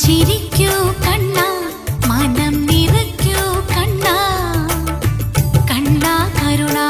ചിരിക്കൂ കണ്ണ മനം നിറയ്ക്കൂ കണ്ണ. കണ്ണ കരുണാ